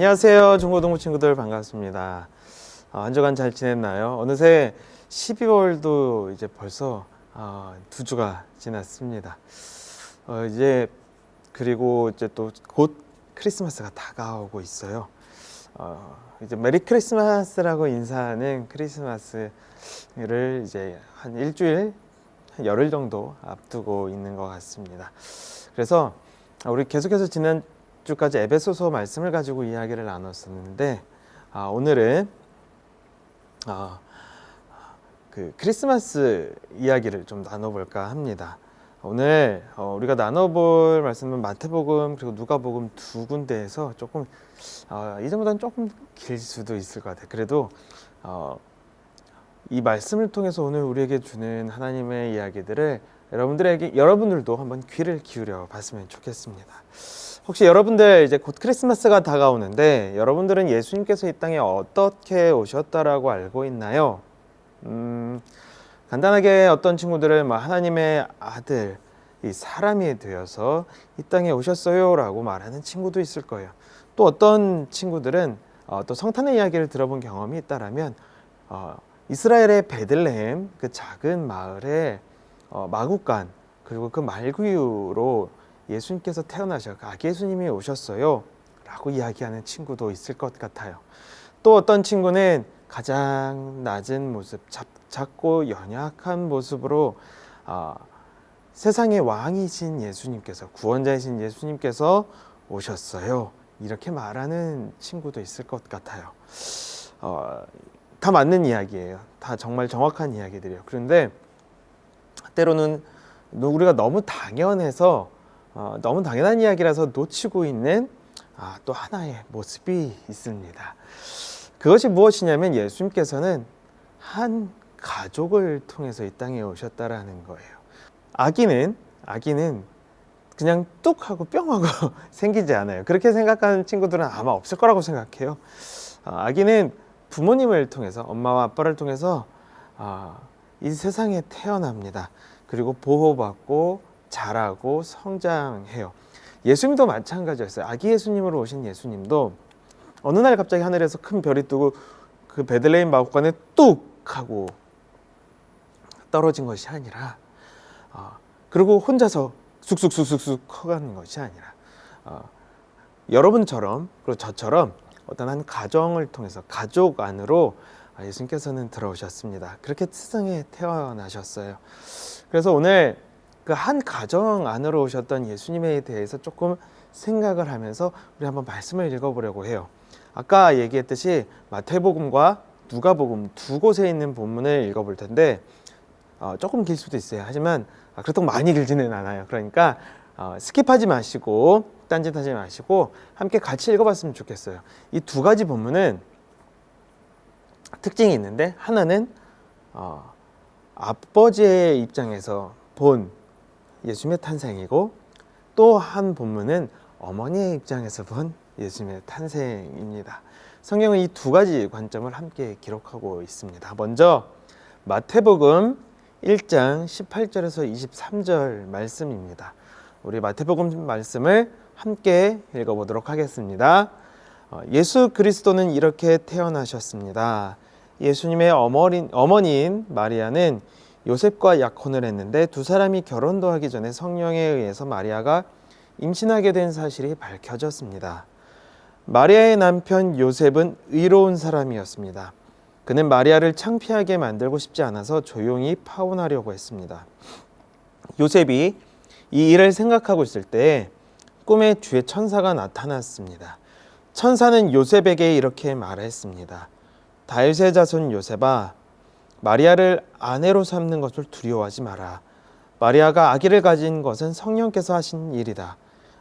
안녕하세요. 중고등부 친구들 반갑습니다. 어, 한 주간 잘 지냈나요? 어느새 12월도 이제 벌써 어, 두 주가 지났습니다. 어, 이제 그리고 이제 또 곧 크리스마스가 다가오고 있어요. 어, 이제 메리 크리스마스라고 인사하는 크리스마스를 이제 한 일주일, 한 열흘 정도 앞두고 있는 것 같습니다. 그래서 우리 계속해서 지난 주까지 에베소서 말씀을 가지고 이야기를 나눴었는데 아, 오늘은 아, 그 크리스마스 이야기를 좀 나눠볼까 합니다. 오늘 어, 우리가 나눠볼 말씀은 마태복음 그리고 누가복음 두 군데에서 조금 어, 이전보다는 조금 길 수도 있을 것 같아요. 그래도 어, 이 말씀을 통해서 오늘 우리에게 주는 하나님의 이야기들을 여러분들에게 여러분들도 한번 귀를 기울여 봤으면 좋겠습니다. 혹시 여러분들 이제 곧 크리스마스가 다가오는데 여러분들은 예수님께서 이 땅에 어떻게 오셨다라고 알고 있나요? 음, 간단하게 어떤 친구들은 뭐 하나님의 아들, 이 사람이 되어서 이 땅에 오셨어요라고 말하는 친구도 있을 거예요. 또 어떤 친구들은 어, 또 성탄의 이야기를 들어본 경험이 있다라면 어, 이스라엘의 베들레헴 그 작은 마을에 어, 마국간 그리고 그 말구유로 예수님께서 태어나셔 아기 예수님이 오셨어요. 라고 이야기하는 친구도 있을 것 같아요. 또 어떤 친구는 가장 낮은 모습 작, 작고 연약한 모습으로 아, 세상의 왕이신 예수님께서 구원자이신 예수님께서 오셨어요. 이렇게 말하는 친구도 있을 것 같아요. 어, 다 맞는 이야기예요. 다 정말 정확한 이야기들이에요. 그런데 때로는 우리가 너무 당연해서 어, 너무 당연한 이야기라서 놓치고 있는 아, 또 하나의 모습이 있습니다. 그것이 무엇이냐면 예수님께서는 한 가족을 통해서 이 땅에 오셨다라는 거예요. 아기는 아기는 그냥 뚝 하고 뿅 하고 생기지 않아요. 그렇게 생각하는 친구들은 아마 없을 거라고 생각해요. 어, 아기는 부모님을 통해서 엄마와 아빠를 통해서 어, 이 세상에 태어납니다. 그리고 보호받고 자라고 성장해요. 예수님도 마찬가지였어요. 아기 예수님으로 오신 예수님도 어느 날 갑자기 하늘에서 큰 별이 뜨고 그 베들레헴 마구간에 뚝 하고 떨어진 것이 아니라 어, 그리고 혼자서 쑥쑥쑥쑥쑥 커가는 것이 아니라 어, 여러분처럼 그리고 저처럼 어떤 한 가정을 통해서 가족 안으로 예수님께서는 들어오셨습니다. 그렇게 세상에 태어나셨어요. 그래서 오늘 그 한 가정 안으로 오셨던 예수님에 대해서 조금 생각을 하면서 우리 한번 말씀을 읽어보려고 해요. 아까 얘기했듯이 마태복음과 누가복음 두 곳에 있는 본문을 읽어볼 텐데 어, 조금 길 수도 있어요. 하지만 아, 그렇다고 많이 길지는 않아요. 그러니까 어, 스킵하지 마시고 딴짓하지 마시고 함께 같이 읽어봤으면 좋겠어요. 이 두 가지 본문은 특징이 있는데 하나는 어, 아버지의 입장에서 본 예수님의 탄생이고 또 한 본문은 어머니의 입장에서 본 예수님의 탄생입니다. 성경은 이 두 가지 관점을 함께 기록하고 있습니다. 먼저 마태복음 1장 18절에서 23절 말씀입니다. 우리 마태복음 말씀을 함께 읽어보도록 하겠습니다. 어, 예수 그리스도는 이렇게 태어나셨습니다. 예수님의 어머니, 어머니인 마리아는 요셉과 약혼을 했는데 두 사람이 결혼도 하기 전에 성령에 의해서 마리아가 임신하게 된 사실이 밝혀졌습니다. 마리아의 남편 요셉은 의로운 사람이었습니다. 그는 마리아를 창피하게 만들고 싶지 않아서 조용히 파혼하려고 했습니다. 요셉이 이 일을 생각하고 있을 때 꿈에 주의 천사가 나타났습니다. 천사는 요셉에게 이렇게 말했습니다. 다윗의 자손 요셉아 마리아를 아내로 삼는 것을 두려워하지 마라. 마리아가 아기를 가진 것은 성령께서 하신 일이다.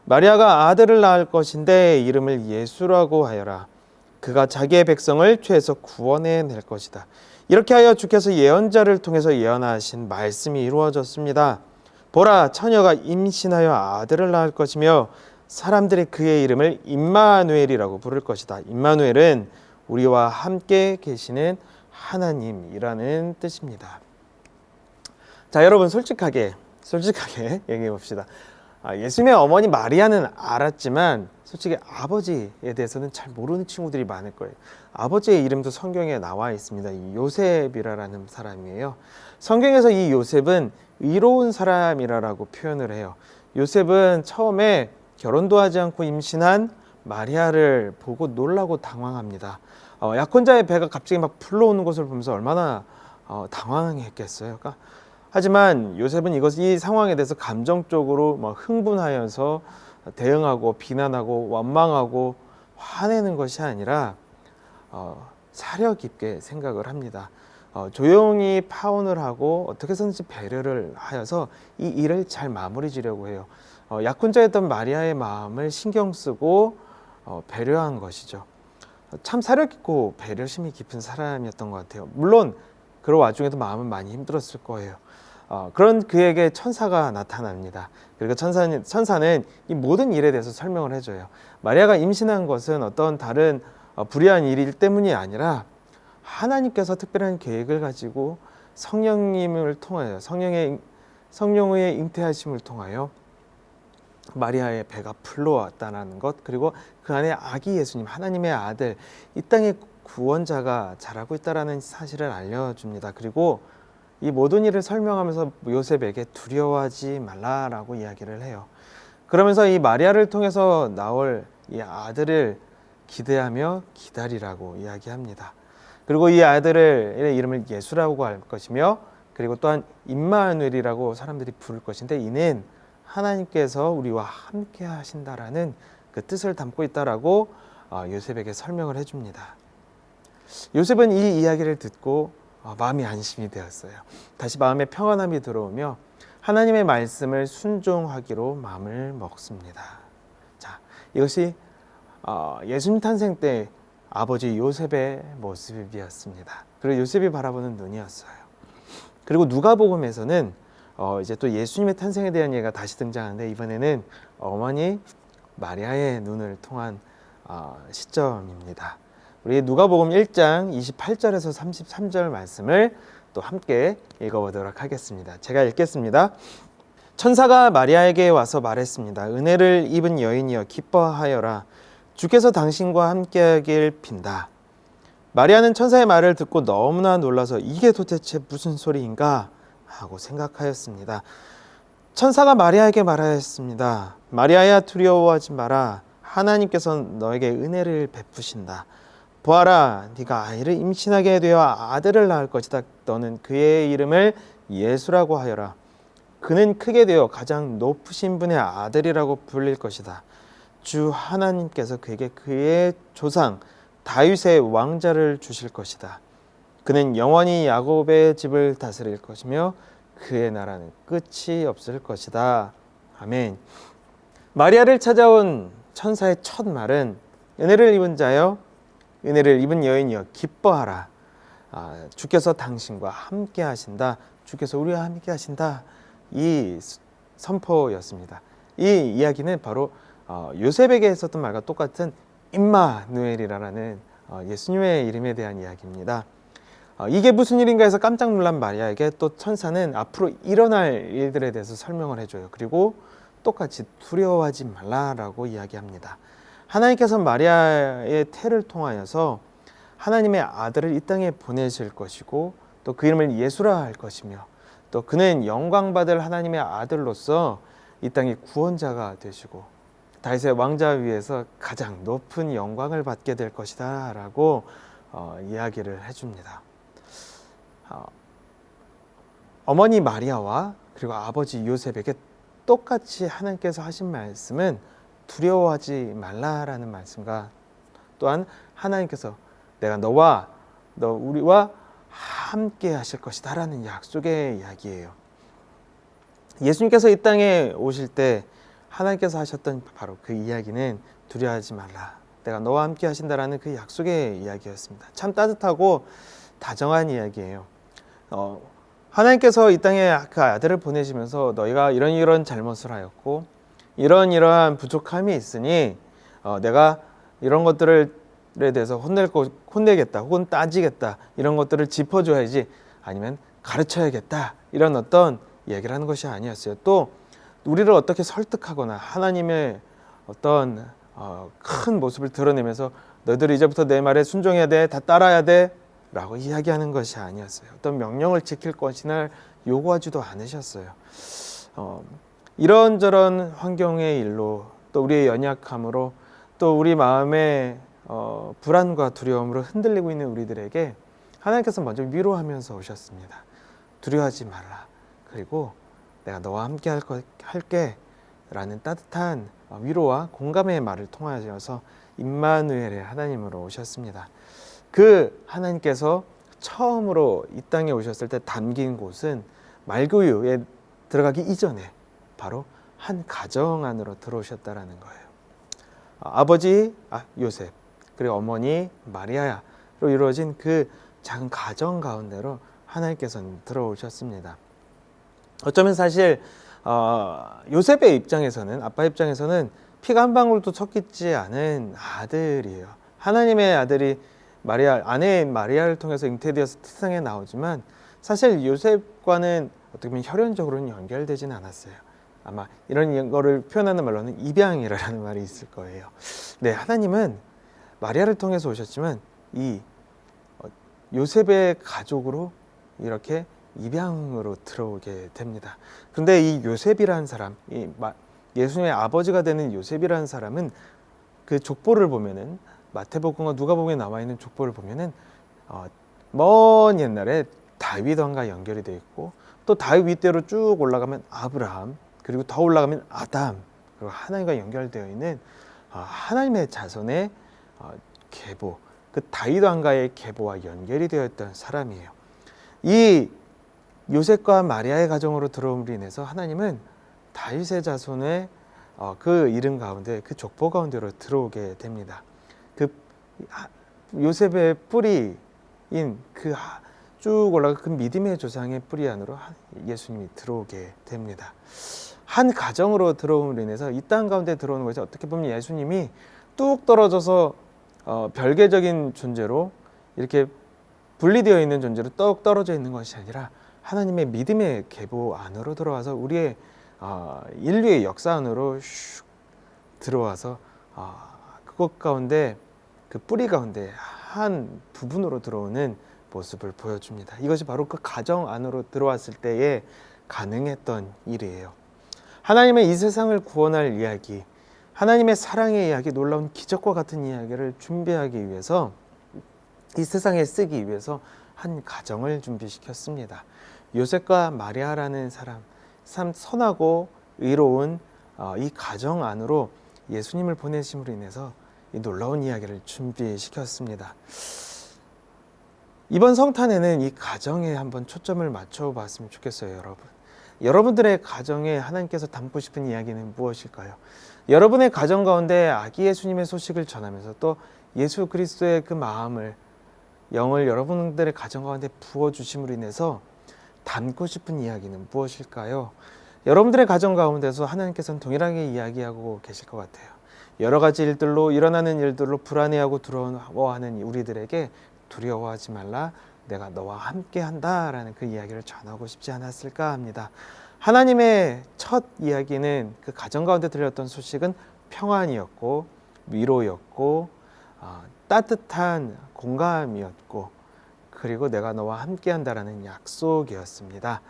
마리아가 아들을 낳을 것인데 이름을 예수라고 하여라. 그가 자기의 백성을 죄에서 구원해 낼 것이다. 이렇게 하여 주께서 예언자를 통해서 예언하신 말씀이 이루어졌습니다. 보라 처녀가 임신하여 아들을 낳을 것이며 사람들이 그의 이름을 임마누엘이라고 부를 것이다. 임마누엘은 우리와 함께 계시는 하나님이라는 뜻입니다. 자, 여러분 솔직하게 솔직하게 얘기해 봅시다. 아, 예수님의 어머니 마리아는 알았지만 솔직히 아버지에 대해서는 잘 모르는 친구들이 많을 거예요. 아버지의 이름도 성경에 나와 있습니다. 이 요셉이라는 사람이에요. 성경에서 이 요셉은 의로운 사람이라고 표현을 해요. 요셉은 처음에 결혼도 하지 않고 임신한 마리아를 보고 놀라고 당황합니다. 어, 약혼자의 배가 갑자기 막 불러오는 것을 보면서 얼마나 어, 당황했겠어요. 그러니까 하지만 요셉은 이것 이 상황에 대해서 감정적으로 막 흥분하여서 대응하고 비난하고 원망하고 화내는 것이 아니라 어, 사려 깊게 생각을 합니다. 어, 조용히 파혼을 하고 어떻게 해서든지 배려를 하여서 이 일을 잘 마무리 지려고 해요. 어, 약혼자였던 마리아의 마음을 신경 쓰고 어, 배려한 것이죠. 참 사려 깊고 배려심이 깊은 사람이었던 것 같아요. 물론 그 와중에도 마음은 많이 힘들었을 거예요. 어, 그런 그에게 천사가 나타납니다. 그리고 천사는, 천사는 이 모든 일에 대해서 설명을 해줘요. 마리아가 임신한 것은 어떤 다른 어, 불의한 일 때문이 아니라 하나님께서 특별한 계획을 가지고 성령님을 통하여 성령의 성령의 잉태하심을 통하여 마리아의 배가 풀러왔다는 것 그리고 그 안에 아기 예수님 하나님의 아들 이 땅의 구원자가 자라고 있다라는 사실을 알려줍니다. 그리고 이 모든 일을 설명하면서 요셉에게 두려워하지 말라라고 이야기를 해요. 그러면서 이 마리아를 통해서 나올 이 아들을 기대하며 기다리라고 이야기합니다. 그리고 이 아들을 이름을 예수라고 할 것이며 그리고 또한 임마누엘이라고 사람들이 부를 것인데 이는 하나님께서 우리와 함께 하신다라는 그 뜻을 담고 있다라고 어, 요셉에게 설명을 해줍니다. 요셉은 이 이야기를 듣고 어, 마음이 안심이 되었어요. 다시 마음에 평안함이 들어오며 하나님의 말씀을 순종하기로 마음을 먹습니다. 자, 이것이 어, 예수님 탄생 때 아버지 요셉의 모습이었습니다. 그리고 요셉이 바라보는 눈이었어요. 그리고 누가복음에서는 어, 이제 또 예수님의 탄생에 대한 얘기가 다시 등장하는데 이번에는 어머니 마리아의 눈을 통한 어, 시점입니다. 우리 누가복음 1장 28절에서 33절 말씀을 또 함께 읽어보도록 하겠습니다. 제가 읽겠습니다. 천사가 마리아에게 와서 말했습니다. 은혜를 입은 여인이여 기뻐하여라. 주께서 당신과 함께하길 빈다. 마리아는 천사의 말을 듣고 너무나 놀라서 이게 도대체 무슨 소리인가 하고 생각하였습니다. 천사가 마리아에게 말하였습니다. 마리아야 두려워하지 마라. 하나님께서 너에게 은혜를 베푸신다. 보아라, 네가 아이를 임신하게 되어 아들을 낳을 것이다. 너는 그의 이름을 예수라고 하여라. 그는 크게 되어 가장 높으신 분의 아들이라고 불릴 것이다. 주 하나님께서 그에게 그의 조상 다윗의 왕자를 주실 것이다. 그는 영원히 야곱의 집을 다스릴 것이며 그의 나라는 끝이 없을 것이다. 아멘. 마리아를 찾아온 천사의 첫 말은 은혜를 입은 자여 은혜를 입은 여인이여 기뻐하라. 아, 주께서 당신과 함께 하신다. 주께서 우리와 함께 하신다. 이 선포였습니다. 이 이야기는 바로 어, 요셉에게 했었던 말과 똑같은 임마누엘이라는 어, 예수님의 이름에 대한 이야기입니다. 어, 이게 무슨 일인가 해서 깜짝 놀란 마리아에게 또 천사는 앞으로 일어날 일들에 대해서 설명을 해줘요. 그리고 똑같이 두려워하지 말라라고 이야기합니다. 하나님께서 마리아의 태를 통하여서 하나님의 아들을 이 땅에 보내실 것이고 또 그 이름을 예수라 할 것이며 또 그는 영광 받을 하나님의 아들로서 이 땅의 구원자가 되시고 다윗의 왕자 위에서 가장 높은 영광을 받게 될 것이다라고 어, 이야기를 해줍니다. 어, 어머니 마리아와 그리고 아버지 요셉에게 똑같이 하나님께서 하신 말씀은 두려워하지 말라라는 말씀과 또한 하나님께서 내가 너와 너 우리와 함께 하실 것이다라는 약속의 이야기예요. 예수님께서 이 땅에 오실 때 하나님께서 하셨던 바로 그 이야기는 두려워하지 말라. 내가 너와 함께 하신다라는 그 약속의 이야기였습니다. 참 따뜻하고 다정한 이야기예요. 어, 하나님께서 이 땅에 그 아들을 보내시면서 너희가 이런 이런 잘못을 하였고 이런 이러한 부족함이 있으니 어, 내가 이런 것들에 대해서 혼낼 거 혼내겠다 혹은 따지겠다 이런 것들을 짚어줘야지 아니면 가르쳐야겠다 이런 어떤 얘기를 하는 것이 아니었어요. 또 우리를 어떻게 설득하거나 하나님의 어떤 어, 큰 모습을 드러내면서 너희들 이제부터 내 말에 순종해야 돼, 다 따라야 돼, 라고 이야기하는 것이 아니었어요. 어떤 명령을 지킬 것이나 요구하지도 않으셨어요. 어, 이런저런 환경의 일로 또 우리의 연약함으로 또 우리 마음의 어, 불안과 두려움으로 흔들리고 있는 우리들에게 하나님께서 먼저 위로하면서 오셨습니다. 두려워하지 말라. 그리고 내가 너와 함께 할 거, 할게. 라는 따뜻한 어, 위로와 공감의 말을 통하여서 임마누엘의 하나님으로 오셨습니다. 그 하나님께서 처음으로 이 땅에 오셨을 때 담긴 곳은 말구유에 들어가기 이전에 바로 한 가정 안으로 들어오셨다라는 거예요. 아, 아버지 아, 요셉 그리고 어머니 마리아야로 이루어진 그 작은 가정 가운데로 하나님께서는 들어오셨습니다. 어쩌면 사실 어, 요셉의 입장에서는 아빠 입장에서는 피가 한 방울도 섞이지 않은 아들이에요. 하나님의 아들이 마리아 아내인 마리아를 통해서 잉태되어서 세상에 나오지만 사실 요셉과는 어떻게 보면 혈연적으로는 연결되지는 않았어요. 아마 이런 거를 표현하는 말로는 입양이라는 말이 있을 거예요. 네, 하나님은 마리아를 통해서 오셨지만 이 어, 요셉의 가족으로 이렇게 입양으로 들어오게 됩니다. 그런데 이 요셉이라는 사람, 이 마- 예수님의 아버지가 되는 요셉이라는 사람은 그 족보를 보면은 마태복음과 누가복음에 나와 있는 족보를 보면은 어, 먼 옛날에 다윗 왕과 연결이 되어 있고 또 다윗 윗대로 쭉 올라가면 아브라함 그리고 더 올라가면 아담 그리고 하나님과 연결되어 있는 어, 하나님의 자손의 어, 계보 그 다윗 왕가의 계보와 연결이 되어 있던 사람이에요. 이 요셉과 마리아의 가정으로 들어옴으로 인해서 하나님은 다윗의 자손의 어, 그 이름 가운데 그 족보 가운데로 들어오게 됩니다. 그 하- 요셉의 뿌리인 그 쭉 올라가 그 믿음의 조상의 뿌리 안으로 하- 예수님이 들어오게 됩니다. 한 가정으로 들어옴으로 인해서 이 땅 가운데 들어오는 것이 어떻게 보면 예수님이 뚝 떨어져서 어, 별개적인 존재로 이렇게 분리되어 있는 존재로 떡 떨어져 있는 것이 아니라 하나님의 믿음의 계보 안으로 들어와서 우리의 어, 인류의 역사 안으로 슉 들어와서 어, 그것 가운데 그 뿌리 가운데 한 부분으로 들어오는 모습을 보여줍니다. 이것이 바로 그 가정 안으로 들어왔을 때에 가능했던 일이에요. 하나님의 이 세상을 구원할 이야기, 하나님의 사랑의 이야기, 놀라운 기적과 같은 이야기를 준비하기 위해서 이 세상에 쓰기 위해서 한 가정을 준비시켰습니다. 요셉과 마리아라는 사람, 참 선하고 의로운 어, 이 가정 안으로 예수님을 보내심으로 인해서 이 놀라운 이야기를 준비시켰습니다. 이번 성탄에는 이 가정에 한번 초점을 맞춰 봤으면 좋겠어요, 여러분. 여러분들의 가정에 하나님께서 담고 싶은 이야기는 무엇일까요? 여러분의 가정 가운데 아기 예수님의 소식을 전하면서 또 예수 그리스도의 그 마음을 영을 여러분들의 가정 가운데 부어 주심으로 인해서 담고 싶은 이야기는 무엇일까요? 여러분들의 가정 가운데서 하나님께서는 동일하게 이야기하고 계실 것 같아요. 여러 가지 일들로 일어나는 일들로 불안해하고 두려워하는 우리들에게 두려워하지 말라. 내가 너와 함께 한다라는 그 이야기를 전하고 싶지 않았을까 합니다. 하나님의 첫 이야기는 그 가정 가운데 들렸던 소식은 평안이었고 위로였고 어, 따뜻한 공감이었고 그리고 내가 너와 함께 한다라는 약속이었습니다.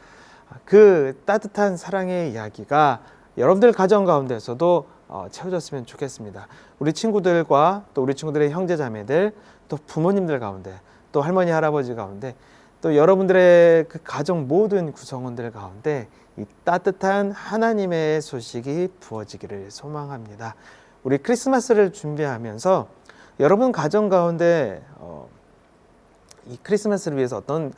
그 따뜻한 사랑의 이야기가 여러분들 가정 가운데서도 어, 채워졌으면 좋겠습니다. 우리 친구들과 또 우리 친구들의 형제 자매들 또 부모님들 가운데 또 할머니 할아버지 가운데 또 여러분들의 그 가정 모든 구성원들 가운데 이 따뜻한 하나님의 소식이 부어지기를 소망합니다. 우리 크리스마스를 준비하면서 여러분 가정 가운데 어, 이 크리스마스를 위해서 어떤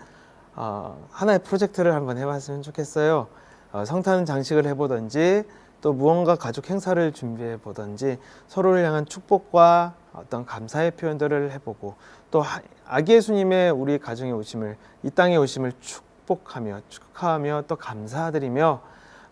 어, 하나의 프로젝트를 한번 해봤으면 좋겠어요. 어, 성탄 장식을 해보든지 또 무언가 가족 행사를 준비해 보든지 서로를 향한 축복과 어떤 감사의 표현들을 해보고 또 하- 아기 예수님의 우리 가정에 오심을 이 땅에 오심을 축복하며 축하하며 또 감사드리며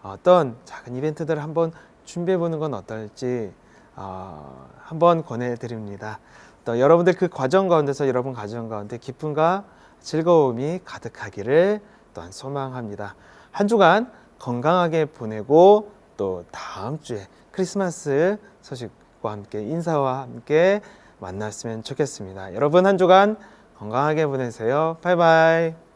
어떤 작은 이벤트들을 한번 준비해 보는 건 어떨지 어, 한번 권해드립니다. 또 여러분들 그 과정 가운데서 여러분 가정 가운데 기쁨과 즐거움이 가득하기를 또한 소망합니다. 한 주간 건강하게 보내고 또 다음 주에 크리스마스 소식 소식과 함께 인사와 함께 만났으면 좋겠습니다. 여러분 한 주간 건강하게 보내세요. 바이바이.